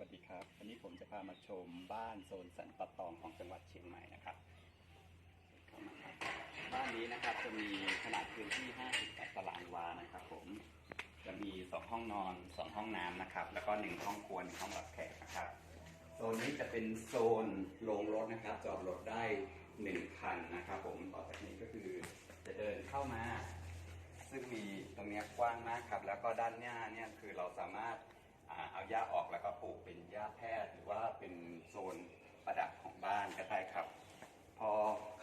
สวัสดีครับ วันนี้ผมจะพามาชมบ้านโซนสันปะตองของจังหวัดเชียงใหม่นะครับ บ้านนี้นะครับจะมีขนาดพื้นที่58ตารางวานะครับ ผม จะมี 2 ห้องนอน 2 ห้องน้ำนะครับ แล้วก็ 1 ห้องครัวหนึ่งห้องรับแขกนะครับ โซนนี้จะเป็นโซนโรงรถนะครับ จอดรถได้1คันนะครับ ผม ต่อจากนี้ก็คือจะเดินเข้ามา ซึ่งมีตรงนี้กว้างมากครับ แล้วก็ด้านหน้าเนี่ยคือเราสามารถเอาหญ้าออกแล้วก็ปลูก แพทย์ หรือว่าเป็นโซนประดับของบ้านก็ได้ครับ พอ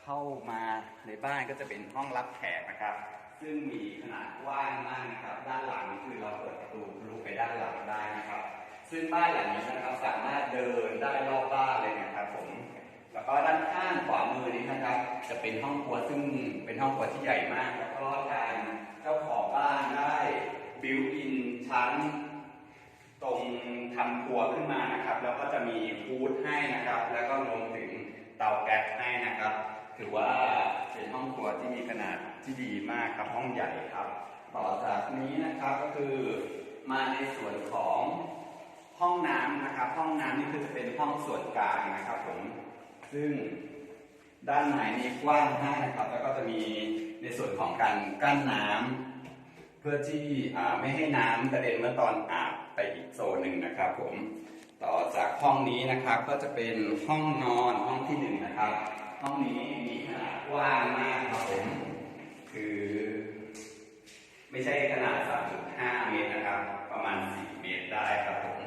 เข้ามาในบ้านก็จะเป็นห้องรับแขกนะครับ ซึ่งมีขนาดกว้างมากนะครับ ด้านหลังคือเราเปิดประตูทะลุไปด้านหลังได้นะครับ ซึ่งบ้านหลังนี้นะครับสามารถเดินได้รอบบ้านเลยนะครับผมแล้วก็ด้านข้างขวามือนี้นะครับ จะเป็นห้องครัวซึ่งเป็นห้องครัวที่ใหญ่มาก แล้วก็ทางเจ้าของบ้านได้บิวอินชั้น ตรงทำครัวขึ้นมานะครับ แล้วก็จะมีฟูดให้นะครับ แล้วก็รวมถึงเตาแก๊สให้นะครับ ถือว่าเป็นห้องครัวที่มีขนาดที่ดีมากครับห้องใหญ่ครับ ต่อจากนี้นะครับก็คือมาในส่วนของห้องน้ำนะครับ ห้องน้ำนี่คือจะเป็นห้องส่วนกลางนะครับผมซึ่งด้านในนี้กว้างมากนะครับ แล้วก็จะมีในส่วนของการกั้นน้ำเพื่อที่ไม่ให้น้ำกระเด็นเมื่อตอนอาบ ไปอีกโซนหนึ่งนะครับผมต่อจากห้องนี้นะครับก็จะเป็นห้องนอนห้องที่หนึ่งนะครับ ห้องนี้มีขนาดกว้างมากครับผมคือ ไม่ใช่ขนาด 3.5 เมตรนะครับ ประมาณ 4 เมตรได้ครับผม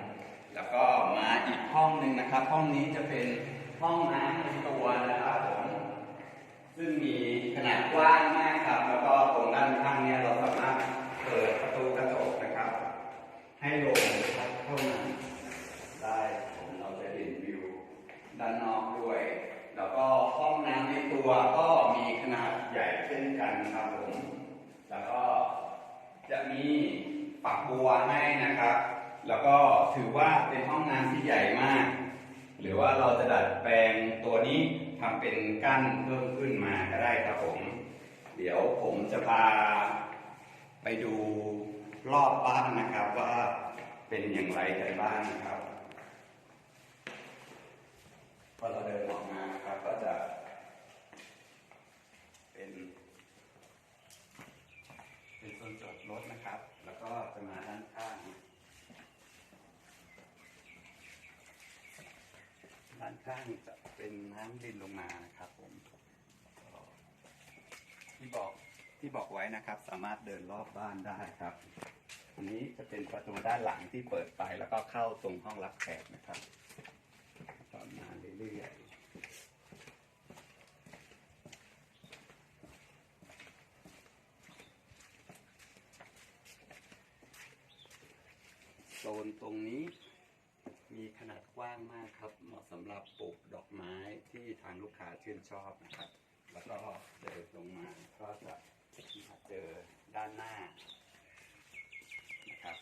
แล้วก็มาอีกห้องหนึ่งนะครับ ห้องนี้จะเป็นห้องน้ำในตัวนะครับผมซึ่งมีขนาดกว้างมากครับแล้วก็ตรงด้านข้างเนี่ยเราสามารถเปิดประตูกระจกนะครับ ให้ลมเข้ามาได้ผมเราจะเห็นวิวด้านนอกด้วย แล้วก็ห้องน้ำในตัวก็มีขนาดใหญ่เช่นกันครับผม แล้วก็จะมี ฝักบัวให้นะครับ แล้วก็ถือว่าเป็นห้องน้ำที่ใหญ่มาก หรือว่าเราจะดัดแปลงตัวนี้ทำเป็นกั้นเพิ่มขึ้นมาก็ได้ครับผม เดี๋ยวผมจะพาไปดูรอบบ้านนะครับว่าเป็นอย่างไรกันบ้างนะครับพอเราเดินออกมานครับก็จะเป็น เป็นโซนจอดรถนะครับ ก็จะมาด้านข้าง ด้านข้างจะเป็นน้ำดินลงมานะครับผมที่บอกที่บอกไว้นะครับ สามารถเดินรอบบ้านได้ครับอันนี้จะเป็นประตูด้านหลังที่เปิดไปแล้วก็เข้าตรงห้องรับแขกนะครับต่อมาเรื่อยๆ โซนตรงนี้มีขนาดกว้างมากครับ เหมาะสำหรับปลูกดอกไม้ที่ทางลูกค้าชื่นชอบนะครับ แล้วก็เดินลงมาก็จะมาเจอด้านหน้านะครับ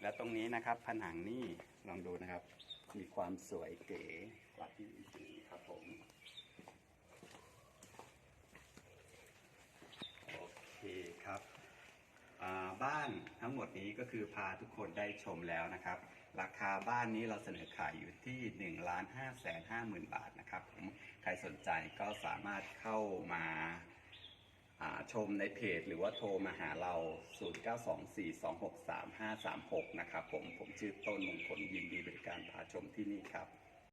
และตรงนี้นะครับผนังนี่ลองดูนะครับ มีความสวยเก๋กว่าที่อื่นๆครับผม โอเคครับ อ่านทั้งหมดนี้ก็คือพาทุกคนได้ชมแล้วนะครับ ราคาบ้านนี้เราเสนอขายอยู่ที่1นึ่งล้านห้าแสนห้าหมื่นบาทนะครับผมใครสนใจก็สามารถเข้ามาาชมในเพจหรือว่าโทรมาหาเรา 0924263536 นะครับผมผมชื่อต้นมงคลยินดีบริการพาชมที่นี่ครับ